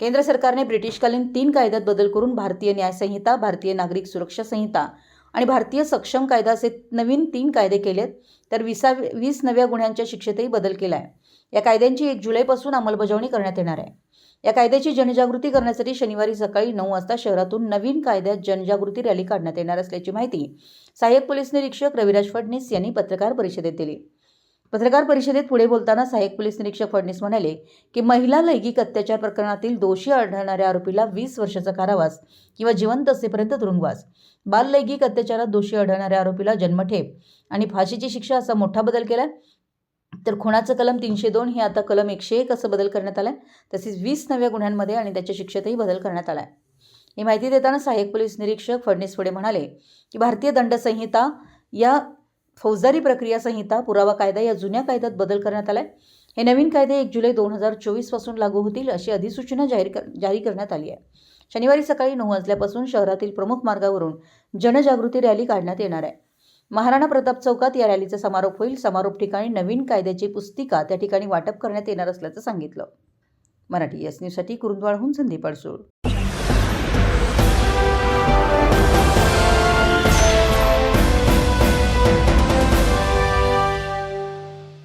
केंद्र सरकारने ब्रिटिशकालीन तीन कायद्यात बदल करून भारतीय न्यायसंहिता भारतीय नागरिक सुरक्षा संहिता आणि भारतीय सक्षम कायदा असे नवीन तीन कायदे केलेत. तर विसा वीस नव्या गुन्ह्यांच्या शिक्षेतही बदल केला आहे या कायद्यांची एक जुलैपासून अंमलबजावणी करण्यात येणार आहे. या कायद्याची जनजागृती करण्यासाठी शनिवारी सकाळी नऊ वाजता शहरातून नवीन कायद्यात जनजागृती रॅली काढण्यात येणार असल्याची माहिती सहाय्यक पोलीस निरीक्षक रविराज फडणीस यांनी पत्रकार परिषदेत दिली. पत्रकार परिषदेत पुढे बोलताना सहाय्यक पोलीस निरीक्षक फडणीस म्हणाले की महिला लैंगिक अत्याचार प्रकरणातील दोषी आढळणाऱ्या आरोपीला वीस वर्षाचा कारावास किंवा जिवंत असेपर्यंत तुरुंगवास. बाल लैंगिक अत्याचारात दोषी आढळणाऱ्या आरोपीला जन्मठेप आणि फाशीची शिक्षा असा मोठा बदल केला तर खुणाचं कलम तीनशे दोन हे आता कलम एकशे एक असं बदल करण्यात आलं तसेच वीस नव्या गुन्ह्यांमध्ये आणि त्याच्या शिक्षेतही बदल करण्यात आला आहे ही माहिती देताना सहाय्यक पोलीस निरीक्षक फडणीस पुढे म्हणाले की भारतीय दंड संहिता या फौजदारी प्रक्रिया संहिता पुरावा कायदा या जुन्या कायद्यात बदल करण्यात आलाय. हे नवीन कायदे एक जुलै दोन हजार चोवीसपासून लागू होतील अशी अधिसूचना जाहीर कर जारी करण्यात आली आहे. शनिवारी सकाळी नऊ वाजल्यापासून शहरातील प्रमुख मार्गावरून जनजागृती रॅली काढण्यात येणार आहे. महाराणा प्रताप चौकात या रॅलीचा समारोप होईल. समारोप ठिकाणी नवीन कायद्याची पुस्तिका त्या ठिकाणी वाटप करण्यात येणार असल्याचं सांगितलं. मराठी एस न्यूजसाठी कुरुंदवाडहून संदीप अडसूळ.